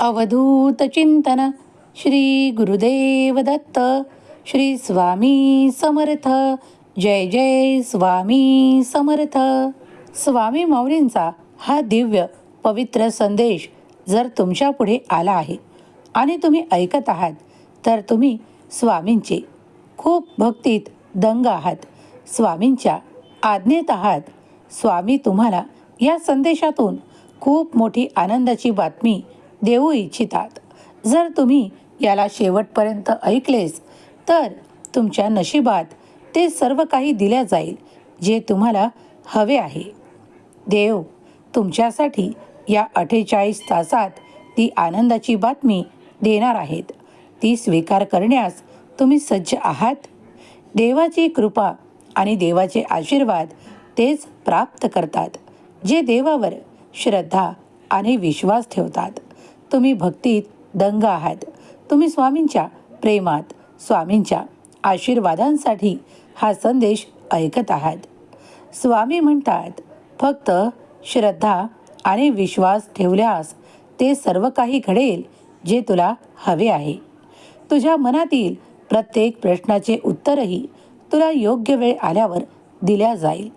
अवधूत चिंतन श्री गुरुदेव दत्त श्री स्वामी समर्थ जय जय स्वामी समर्थ. स्वामी माऊलींचा हा दिव्य पवित्र संदेश जर तुमच्यापुढे आला आहे आणि तुम्ही ऐकत आहात तर तुम्ही स्वामींचे खूप भक्तीत दंग आहात. स्वामींच्या आज्ञेत आहात. स्वामी तुम्हाला या संदेशातून खूप मोठी आनंदाची बातमी देऊ इच्छितात. जर तुम्ही याला शेवटपर्यंत ऐकलेस तर तुमच्या नशिबात ते सर्व काही दिल्या जाईल जे तुम्हाला हवे आहे. देव तुमच्यासाठी या अठ्ठेचाळीस तासात ती आनंदाची बातमी देणार आहेत. ती स्वीकार करण्यास तुम्ही सज्ज आहात. देवाची कृपा आणि देवाचे आशीर्वाद तेच प्राप्त करतात जे देवावर श्रद्धा आणि विश्वास ठेवतात. तुम्ही भक्तीत दंग आहात. तुम्ही स्वामींच्या प्रेमात स्वामींच्या आशीर्वादांसाठी हा संदेश ऐकत आहात. स्वामी म्हणतात फक्त श्रद्धा आणि विश्वास ठेवल्यास ते सर्व काही घडेल जे तुला हवे आहे. तुझ्या मनातील प्रत्येक प्रश्नाचे उत्तरही तुला योग्य वेळ आल्यावर दिल्या जाईल.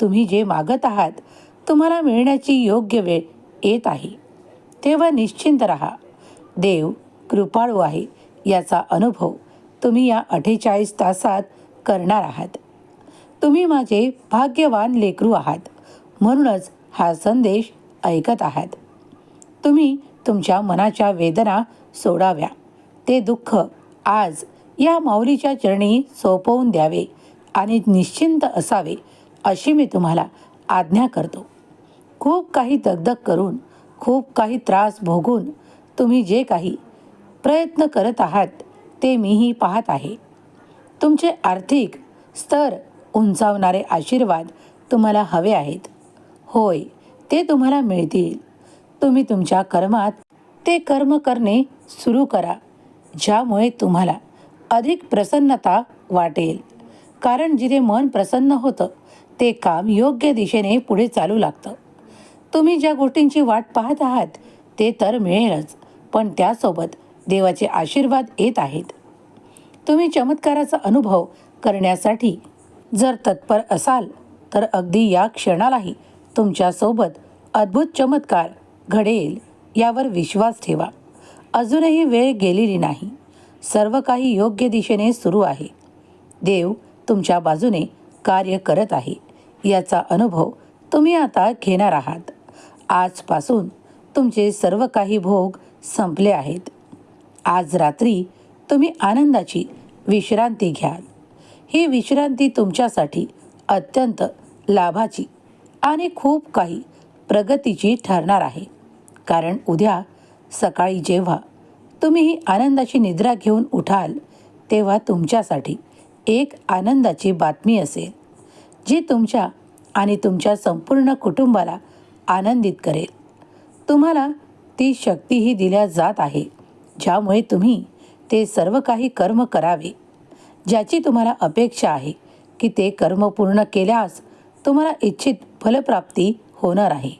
तुम्ही जे मागत आहात तुम्हाला मिळण्याची योग्य वेळ येत आहे. तेव्हा निश्चिंत राहा. देव कृपाळू आहे याचा अनुभव तुम्ही या अठ्ठेचाळीस तासात करणार आहात. तुम्ही माझे भाग्यवान लेकरू आहात म्हणूनच हा संदेश ऐकत आहात. तुम्ही तुमच्या मनाच्या वेदना सोडाव्या. ते दुःख आज या माऊलीच्या चरणी सोपवून द्यावे आणि निश्चिंत असावे अशी मी तुम्हाला आज्ञा करतो. खूप काही दगदग करून खूप काही त्रास भोगून तुम्ही जे काही प्रयत्न करत आहात ते मीही पाहत आहे. तुमचे आर्थिक स्तर उंचावणारे आशीर्वाद तुम्हाला हवे आहेत. होय ते तुम्हाला मिळतील. तुम्ही तुमच्या कर्मात ते कर्म करणे सुरू करा ज्यामुळे तुम्हाला अधिक प्रसन्नता वाटेल. कारण जिथे मन प्रसन्न होतं ते काम योग्य दिशेने पुढे चालू लागतं. तुम्ही ज्या गोष्टींची वाट पाहत आहात ते तर मिळेलच पण त्यासोबत देवाचे आशीर्वाद येत आहेत. तुम्ही चमत्काराचा अनुभव करण्यासाठी जर तत्पर असाल तर अगदी या क्षणालाही तुमच्यासोबत अद्भुत चमत्कार घडेल यावर विश्वास ठेवा. अजूनही वेळ गेलेली नाही. सर्व काही योग्य दिशेने सुरू आहे. देव तुमच्या बाजूने कार्य करत आहे. याचा अनुभव तुम्ही आता घेणार आहात. आजपासून तुमचे सर्व काही भोग संपले आहेत. आज रात्री तुम्ही आनंदाची विश्रांती घ्याल. ही विश्रांती तुमच्यासाठी अत्यंत लाभाची आणि खूप काही प्रगतीची ठरणार आहे. कारण उद्या सकाळी जेव्हा तुम्ही ही आनंदाची निद्रा घेऊन उठाल तेव्हा तुमच्यासाठी एक आनंदाची बातमी असेल जी तुमच्या आणि तुमच्या संपूर्ण कुटुंबाला आनंदित करेल. तुम्हाला ती शक्तीही दिल्या जात आहे ज्यामुळे तुम्ही ते सर्व काही कर्म करावे. ज्याची तुम्हाला अपेक्षा आहे की ते कर्म पूर्ण केल्यास तुम्हाला इच्छित फलप्राप्ती होणार आहे.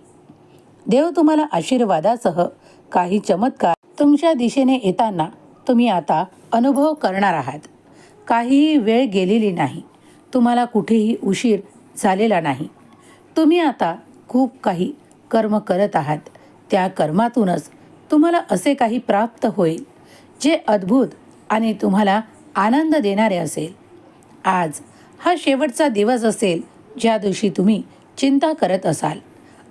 देव तुम्हाला आशीर्वादासह काही चमत्कार तुमच्या दिशेने येताना तुम्ही आता अनुभव करणार आहात. काहीही वेळ गेलेली नाही. तुम्हाला कुठेही उशीर झालेला नाही. तुम्ही आता खूप काही कर्म करत आहात. त्या कर्मातूनच तुम्हाला असे काही प्राप्त होईल जे अद्भुत आणि तुम्हाला आनंद देणारे असेल. आज हा शेवटचा दिवस असेल ज्या दिवशी तुम्ही चिंता करत असाल.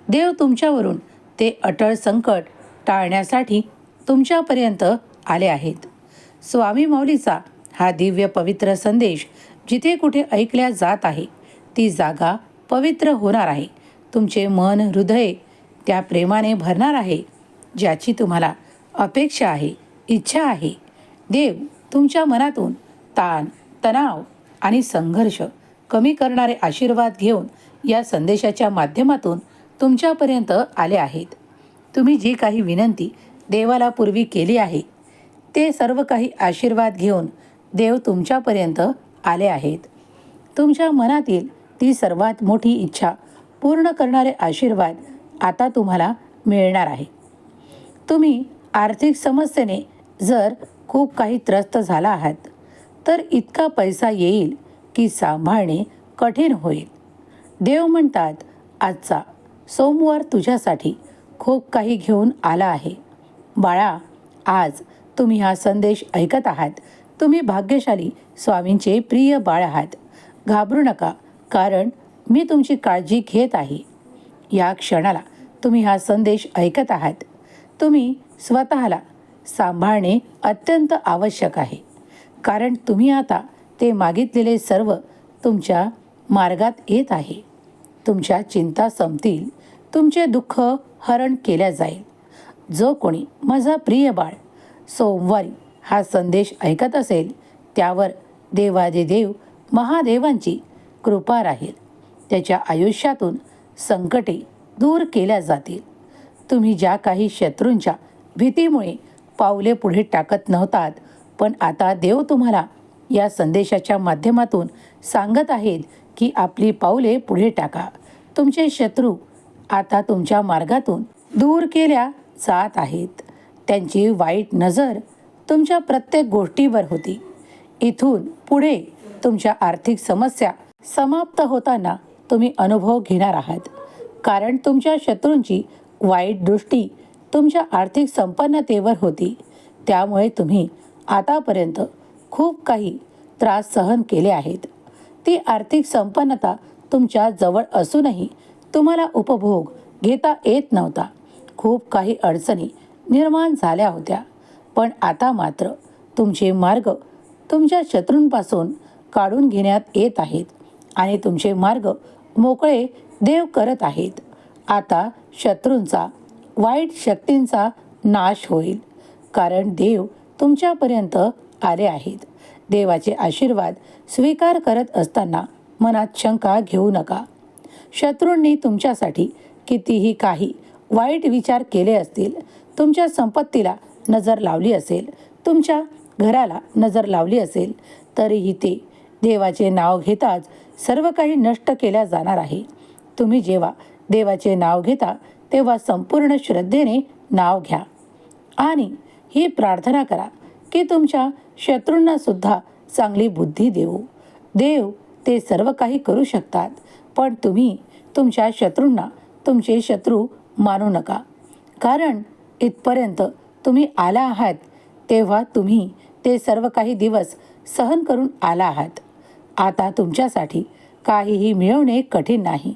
देव तुमच्यावरून ते अटळ संकट टाळण्यासाठी तुमच्यापर्यंत आले आहेत. स्वामी मौलीचा हा दिव्य पवित्र संदेश जिथे कुठे ऐकल्या जात आहे ती जागा पवित्र होणार आहे. तुमचे मन हृदय त्या प्रेमाने भरणार आहे ज्याची तुम्हाला अपेक्षा आहे इच्छा आहे. देव तुमच्या मनातून ताण तणाव आणि संघर्ष कमी करणारे आशीर्वाद घेऊन या संदेशाच्या माध्यमातून तुमच्यापर्यंत आले आहेत. तुम्ही जी काही विनंती देवाला पूर्वी केली आहे ते सर्व काही आशीर्वाद घेऊन देव तुमच्यापर्यंत आले आहेत. तुमच्या मनातील ती सर्वात मोठी इच्छा पूर्ण करणारे आशीर्वाद आता तुम्हाला मिळणार आहे. तुम्ही आर्थिक समस्येने जर खूप काही त्रस्त झाला आहात तर इतका पैसा येईल की सांभाळणे कठीण होईल. देव म्हणतात आजचा सोमवार तुझ्यासाठी खूप काही घेऊन आला आहे. बाळा आज तुम्ही हा संदेश ऐकत आहात. तुम्ही भाग्यशाली स्वामींचे प्रिय बाळ आहात. घाबरू नका कारण मी तुमची काळजी घेत आहे. या क्षणाला तुम्ही हा संदेश ऐकत आहात. तुम्ही स्वतःला सांभाळणे अत्यंत आवश्यक आहे. कारण तुम्ही आता ते मागितलेले सर्व तुमच्या मार्गात येत आहे. तुमच्या चिंता संपतील. तुमचे दुःख हरण केल्या जाईल. जो कोणी माझा प्रिय बाळ सोमवारी हा संदेश ऐकत असेल त्यावर देवादिदेव महादेवांची कृपा राहील. त्याच्या आयुष्यातून संकटे दूर केल्या जातील. तुम्ही ज्या काही शत्रूंच्या भीतीमुळे पावले पुढे टाकत नव्हतात पण आता देव तुम्हाला या संदेशाच्या माध्यमातून सांगत आहेत की आपली पावले पुढे टाका. तुमचे शत्रू आता तुमच्या मार्गातून दूर केल्या जात आहेत. त्यांची वाईट नजर तुमच्या प्रत्येक गोष्टीवर होती. इथून पुढे तुमच्या आर्थिक समस्या समाप्त होताना तुम्ही अनुभव घेणार आहात. कारण तुमच्या शत्रूंची वाईट दृष्टी तुमच्या आर्थिक संपन्नतेवर होती. त्यामुळे तुम्ही आतापर्यंत खूप काही त्रास सहन केले आहेत. ती आर्थिक संपन्नता तुमच्या जवळ असूनही तुम्हाला उपभोग घेता येत नव्हता. खूप काही अडचणी निर्माण झाल्या होत्या. पण आता मात्र तुमचे मार्ग तुमच्या शत्रूंपासून काढून घेण्यात येत आहेत आणि तुमचे मार्ग मोकळे देव करत आहेत. आता शत्रूंचा वाईट शक्तींचा नाश होईल. कारण देव तुमच्यापर्यंत आले आहेत. देवाचे आशीर्वाद स्वीकार करत असताना मनात शंका घेऊ नका. शत्रूंनी तुमच्यासाठी कितीही काही वाईट विचार केले असतील तुमच्या संपत्तीला नजर लावली असेल तुमच्या घराला नजर लावली असेल तरीही ते देवाचे नाव घेताच सर्व काही नष्ट केल्या जाणार आहे. तुम्ही जेव्हा देवाचे नाव घेता तेव्हा संपूर्ण श्रद्धेने नाव घ्या. आणि ही प्रार्थना करा की तुमच्या शत्रूंनासुद्धा चांगली बुद्धी देऊ. देव ते सर्व काही करू शकतात पण तुम्ही तुमच्या शत्रूंना तुमचे शत्रू मानू नका. कारण इथपर्यंत तुम्ही आला आहात तेव्हा तुम्ही ते सर्व काही दिवस सहन करून आला आहात. आता तुमच्यासाठी काहीही मिळवणे कठीण नाही.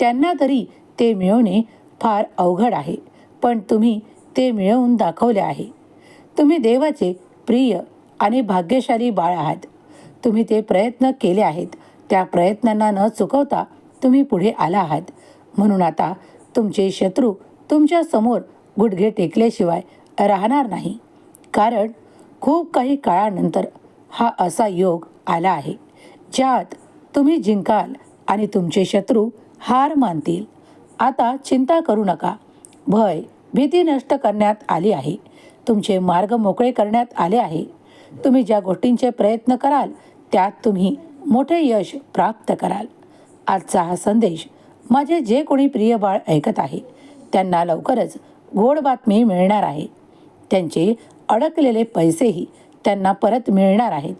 त्यांना तरी ते मिळवणे फार अवघड आहे पण तुम्ही ते मिळवून दाखवले आहे. तुम्ही देवाचे प्रिय आणि भाग्यशाली बाळ आहात. तुम्ही ते प्रयत्न केले आहेत. त्या प्रयत्नांना न चुकवता तुम्ही पुढे आला आहात. म्हणून आता तुमचे शत्रू तुमच्यासमोर गुडघे टेकल्याशिवाय राहणार नाही. कारण खूप काही काळानंतर हा असा योग आला आहे. ज्यात तुम्ही जिंकाल आणि तुमचे शत्रू हार मानतील. आता चिंता करू नका. भय भीती नष्ट करण्यात आली आहे. तुमचे मार्ग मोकळे करण्यात आले आहे. तुम्ही ज्या गोष्टींचे प्रयत्न कराल त्यात तुम्ही मोठे यश प्राप्त कराल. आजचा हा संदेश माझे जे कोणी प्रिय बाळ ऐकत आहे त्यांना लवकरच गोड बातमी मिळणार आहे. त्यांचे अडकलेले पैसेही त्यांना परत मिळणार आहेत.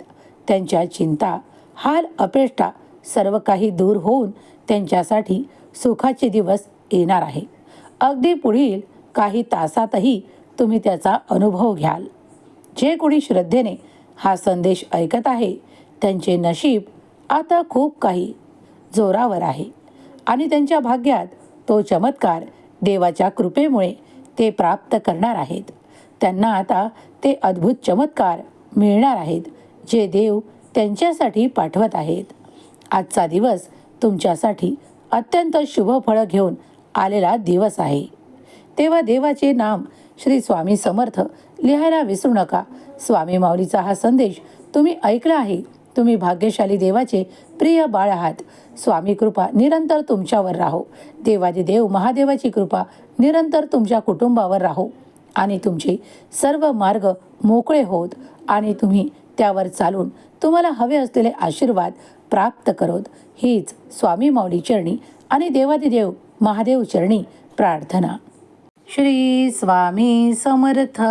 त्यांच्या चिंता हाल अपेष्टा सर्व काही दूर होऊन त्यांच्यासाठी सुखाचे दिवस येणार आहे. अगदी पुढील काही तासातही तुम्ही त्याचा अनुभव घ्याल. जे कोणी श्रद्धेने हा संदेश ऐकत आहे त्यांचे नशीब आता खूप काही जोरावर आहे आणि त्यांच्या भाग्यात तो चमत्कार देवाच्या कृपेमुळे ते प्राप्त करणार आहेत. त्यांना आता ते अद्भुत चमत्कार मिळणार आहेत जे देव त्यांच्यासाठी पाठवत आहेत. आजचा दिवस तुमच्यासाठी अत्यंत शुभ फळं घेऊन आलेला दिवस आहे. तेव्हा देवाचे नाम श्री स्वामी समर्थ लिहायला विसरू नका. स्वामी माऊलीचा हा संदेश तुम्ही ऐकला आहे. तुम्ही भाग्यशाली देवाचे प्रिय बाळ आहात. स्वामी कृपा निरंतर तुमच्यावर राहो. देवादी देव महादेवाची कृपा निरंतर तुमच्या कुटुंबावर राहो. आणि तुमचे सर्व मार्ग मोकळे होत आणि तुम्ही त्यावर चालून तुम्हाला हवे असलेले आशीर्वाद प्राप्त करोत. हीच स्वामी माऊली चरणी आणि देवादिदेव महादेव चरणी प्रार्थना. श्री स्वामी समर्थ.